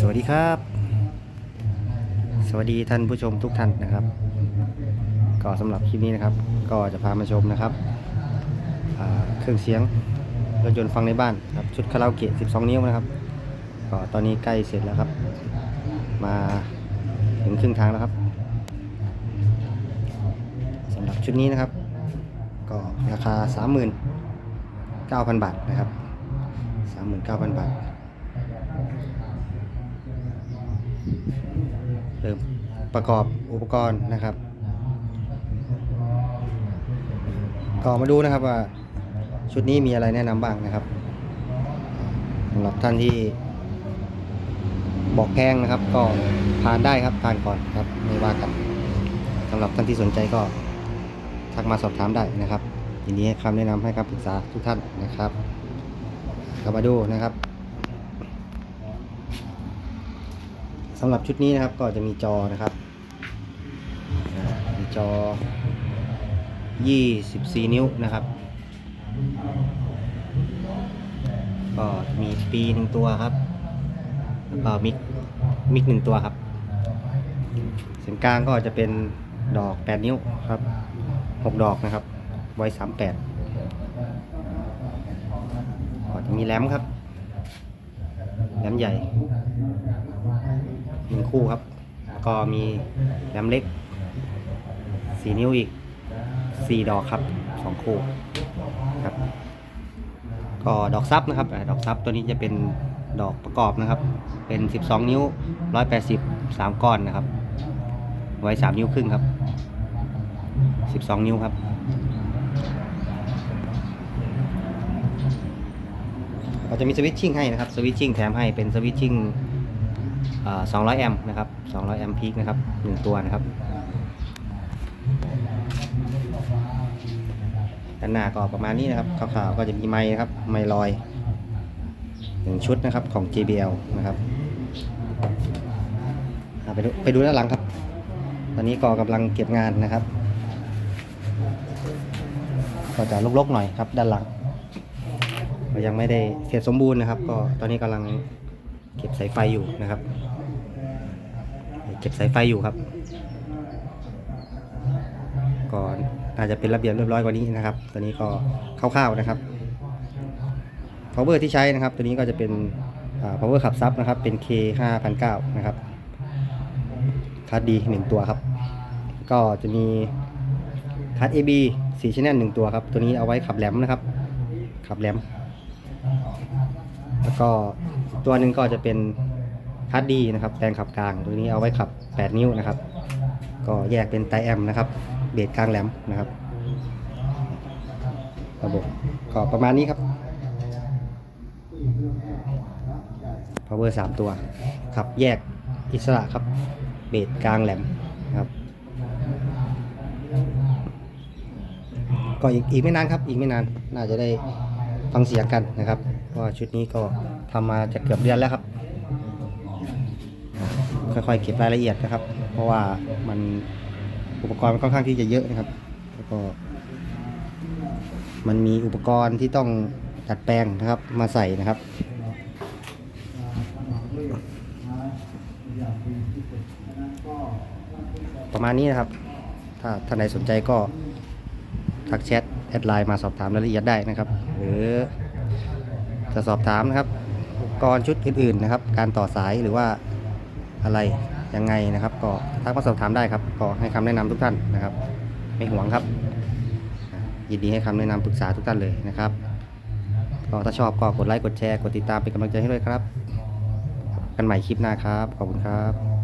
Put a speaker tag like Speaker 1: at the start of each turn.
Speaker 1: สวัสดีครับ สวัสดีท่านผู้ชมทุกท่านนะครับ ก็สำหรับคลิปนี้นะครับ ก็จะพามาชมนะครับเครื่องเสียงรถยนต์ฟังในบ้านครับชุดคาราโอเกะ 12 นิ้วนะครับ ก็ตอนนี้ใกล้เสร็จแล้วครับ มาถึงครึ่งทางแล้วครับสำหรับชุดนี้นะครับ ก็ราคา 39,000 บาทนะครับ 39,000 บาท ริมประกอบอุปกรณ์นะครับ ก็มาดูนะครับว่าชุดนี้มีอะไรแนะนำบ้างนะครับสำหรับท่านที่บอกแพงนะครับ ก็ทานได้ครับทานก่อนครับไม่ว่ากันสำหรับท่านที่สนใจก็ทักมาสอบถามได้นะครับยินดีให้คำแนะนำให้คำปรึกษาทุกท่านนะครับก็มาดูนะครับ สำหรับชุดนี้นะครับก็จะมีจอนะครับอ่ามีจอ 24 นิ้วนะครับ ก็มีปีหนึ่งตัวครับแล้วก็มิกมิกหนึ่งตัวครับเส้นกลางก็จะเป็นดอก 8 นิ้วครับ 6 ดอกนะครับ ไว้ 38ก็จะมีแหลมครับแหลมใหญ่ คู่ครับ ก็มีแหลมเล็กสี่นิ้วอีกสี่ดอกครับสองคู่ครับ ก็ดอกซับนะครับอ่าดอกซับตัวนี้จะเป็นดอกประกอบนะครับ เป็น 12 นิ้ว 180 3 ก้อนนะครับ ไว้ 3 นิ้วครึ่งครับ 12 นิ้วครับก็จะมีสวิตชิ่งให้นะครับ สวิตชิ่งแถมให้เป็นสวิตชิ่งอ่า 200 แอมป์นะครับ 200 แอมป์พีคนะครับ 1 ตัวนะครับ ด้านหน้าก็ประมาณนี้นะครับขาวๆก็จะมีไม้นะครับ ไม้ลอยหนึ่งชุดนะครับของ JBL นะครับไปดูไปดูด้านหลังครับ ตอนนี้ก็กำลังเก็บงานนะครับ ก็จะลกๆหน่อยครับด้านหลัง ยังไม่ได้เสร็จสมบูรณ์นะครับ ก็ตอนนี้กำลัง เก็บสายไฟอยู่นะครับ เก็บสายไฟอยู่ครับก็น่าจะเป็นระเบียบเรียบร้อยกว่านี้นะครับ ตัวนี้ก็คร่าวๆนะครับ power ที่ใช้นะครับ ตัวนี้ก็จะเป็นอ่า power ขับซับนะครับ เป็น K 5 0 0นะครับคัดดีหนึ่งตัวครับ ก็จะมีคัด AB 4 channel หนึ่งตัวครับ ตัวนี้เอาไว้ขับแหลมนะครับ ขับแหลม แล้วก็ ตัวหนึ่งก็จะเป็นคัดดีนะครับแปลงขับกลางตัวนี้เอาไว้ขับ 8 นิ้วนะครับ ก็แยกเป็นไตแอมนะครับ เบสกลางแหลมนะครับ ระบบก็ประมาณนี้ครับ power 3 ตัว ขับแยกอิสระครับ เบสกลางแหลมนะครับ ก็อีกอีกไม่นานครับ อีกไม่นานน่าจะได้ฟังเสียงกันนะครับ ว่าชุดนี้ก็ทำมาจะเกือบเดือนแล้วครับ ค่อยๆเก็บรายละเอียดนะครับ เพราะว่ามันอุปกรณ์มันค่อนข้างที่จะเยอะนะครับ แล้วก็มันมีอุปกรณ์ที่ต้องดัดแปลงนะครับมาใส่นะครับประมาณนี้นะครับ ถ้าท่านใดสนใจก็ทักแชทแอดไลน์มาสอบถามรายละเอียดได้นะครับ หรือ จะสอบถามนะครับอุปกรณ์ชุดอื่นๆนะครับ การต่อสายหรือว่าอะไรยังไงนะครับ ก็ทักมาสอบถามได้ครับ ก็ให้คำแนะนำทุกท่านนะครับ ไม่หวงครับ ยินดีให้คำแนะนำปรึกษาทุกท่านเลยนะครับก็ถ้าชอบก็กดไลค์กดแชร์กดติดตามเป็นกำลังใจให้ด้วยครับ กันใหม่คลิปหน้าครับ ขอบคุณครับ